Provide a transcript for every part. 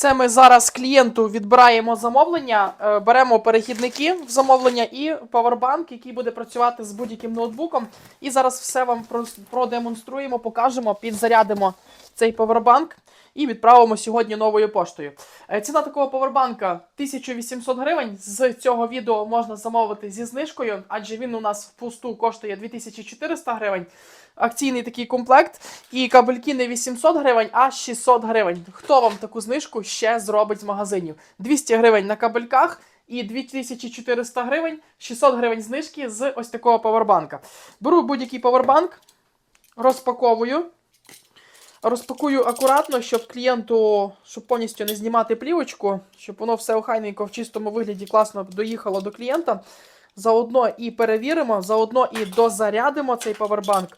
Це ми зараз клієнту відбираємо замовлення, е, беремо перехідники в замовлення і павербанк, який буде працювати з будь-яким ноутбуком. І зараз все вам продемонструємо, покажемо, підзарядимо цей павербанк і відправимо сьогодні новою поштою. Е, Ціна такого павербанка 1800 гривень. З цього відео можна замовити зі знижкою, адже він у нас в пусту коштує 2400 гривень. Акційний такий комплект. І кабельки не 800 гривень, а 600 гривень. Хто вам таку знижку ще зробить з магазинів? 200 гривень на кабельках і 2400 гривень, 600 гривень знижки з ось такого павербанка. Беру будь-який павербанк, розпаковую. Розпакую акуратно, щоб клієнту, щоб повністю не знімати плівочку, щоб воно все охайненько в чистому вигляді класно доїхало до клієнта. Заодно і перевіримо, заодно і дозарядимо цей павербанк.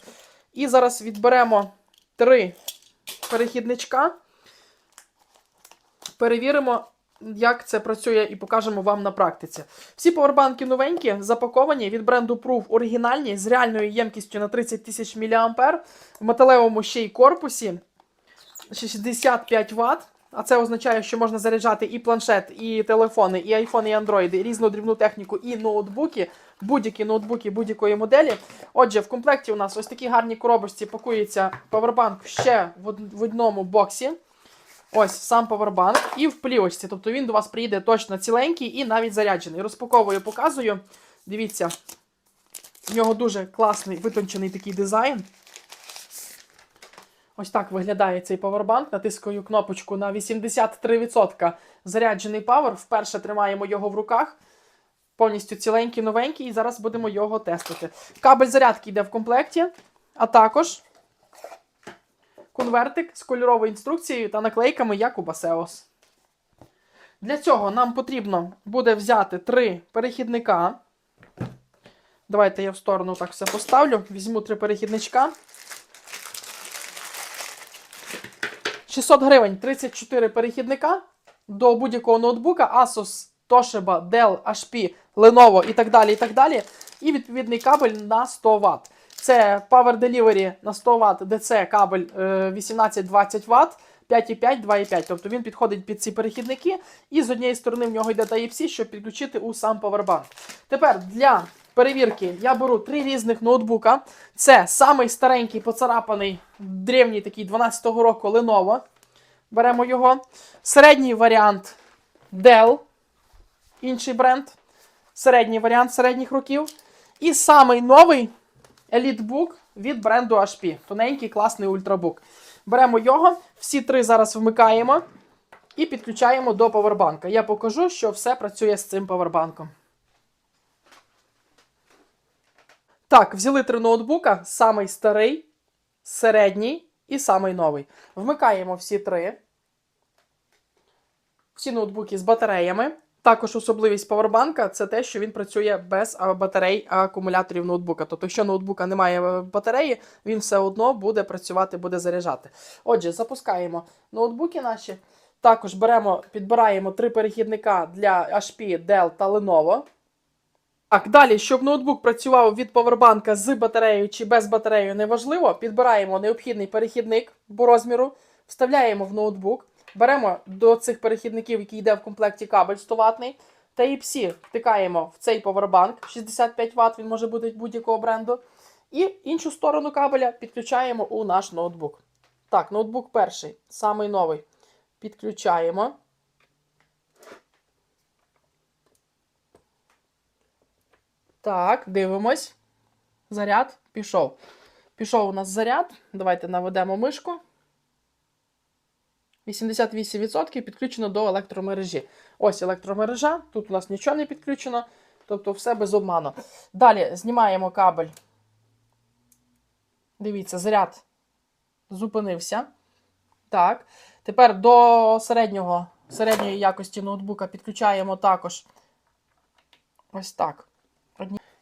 І зараз відберемо три перехідничка. Перевіримо, як це працює, і покажемо вам на практиці. Всі повербанки новенькі, запаковані від бренду Proof оригінальні з реальною ємкістю на 30 тисяч мА в металевому ще й корпусі 65 Вт. А це означає, що можна заряджати і планшет, і телефони, і айфони, і андроїди, і різну дрібну техніку, і ноутбуки, будь-які ноутбуки будь-якої моделі. Отже, в комплекті у нас ось такі гарні коробочці пакується павербанк ще в одному боксі. Ось сам павербанк і в плівочці. Тобто він до вас приїде точно ціленький і навіть заряджений. Розпаковую, показую. Дивіться, в нього дуже класний витончений такий дизайн. Ось так виглядає цей павербанк. Натискаю кнопочку на 83% заряджений павер. Вперше тримаємо його в руках. Повністю ціленький, новенький, і зараз будемо його тестити. Кабель зарядки йде в комплекті, а також конвертик з кольоровою інструкцією та наклейками, як у Басеос. Для цього нам потрібно буде взяти три перехідника. Давайте я в сторону так все поставлю. Візьму три перехідничка. 600 гривень 34 перехідника до будь-якого ноутбука Asus, Toshiba, Dell, HP, Lenovo і так далі. І так далі. І відповідний кабель на 100 Вт. Це Power Delivery на 100 Вт, DC кабель е, 18-20 Вт. 5,5, 2,5. Тобто він підходить під ці перехідники, і з однієї сторони в нього йде Type-C, щоб підключити у сам Powerbank. Тепер для перевірки я беру три різних ноутбука. Це самий старенький поцарапаний, древній такий 12-го року Lenovo. Беремо його. Середній варіант Dell, інший бренд. Середній варіант середніх років. І самий новий EliteBook від бренду HP. Тоненький, класний ультрабук. Беремо його, всі три зараз вмикаємо і підключаємо до павербанка. Я покажу, що все працює з цим павербанком. Так, взяли три ноутбука: самий старий, середній і самий новий. Вмикаємо всі три. Всі ноутбуки з батареями. Також особливість павербанка це те, що він працює без батарей акумуляторів ноутбука. Тобто, якщо ноутбука немає батареї, він все одно буде працювати, буде заряджати. Отже, запускаємо ноутбуки наші. Також беремо, підбираємо три перехідника для HP, Dell та Lenovo. Так, далі, щоб ноутбук працював від павербанка з батареєю чи без батареї, неважливо. Підбираємо необхідний перехідник по розміру, вставляємо в ноутбук, беремо до цих перехідників, який йде в комплекті кабель 100 ватний, Type-C втикаємо в цей павербанк 65 Вт, він може бути будь-якого бренду. І іншу сторону кабеля підключаємо у наш ноутбук. Так, ноутбук перший, самий новий. Підключаємо. Так, дивимось. Заряд пішов. Пішов у нас заряд. Давайте наведемо мишку. 88% підключено до електромережі. Ось електромережа. Тут у нас нічого не підключено. Тобто все без обману. Далі знімаємо кабель. Дивіться, заряд зупинився. Так. Тепер до середнього, середньої якості ноутбука підключаємо також. Ось так.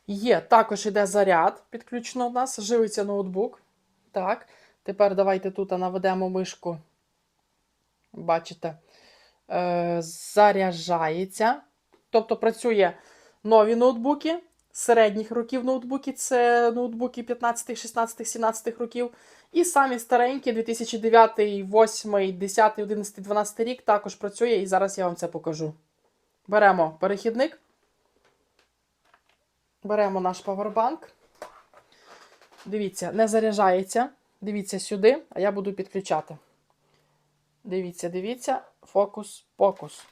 Є, також іде заряд. Підключено у нас. Живиться ноутбук. Так. Тепер давайте тут наведемо мишку. Бачите, е, заряджається. Тобто працює нові ноутбуки, середніх років ноутбуки, це ноутбуки 15, 16, 17 років. І самі старенькі 2009, 8, 10, 11, 12 рік також працює, і зараз я вам це покажу. Беремо перехідник. Беремо наш павербанк. Дивіться, не заряджається. Дивіться сюди, а я буду підключати. Дивіться, дивіться. Фокус, покус.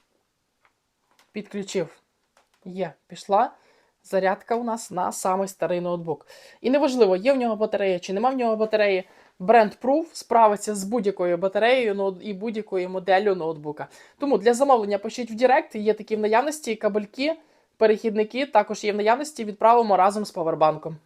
Підключив. Є, пішла. Зарядка у нас на самий старий ноутбук. І неважливо, є в нього батарея чи нема в нього батареї. Бренд Proof справиться з будь-якою батареєю і будь-якою моделлю ноутбука. Тому для замовлення пишіть в Директ, є такі в наявності кабельки, перехідники, також є в наявності, відправимо разом з павербанком.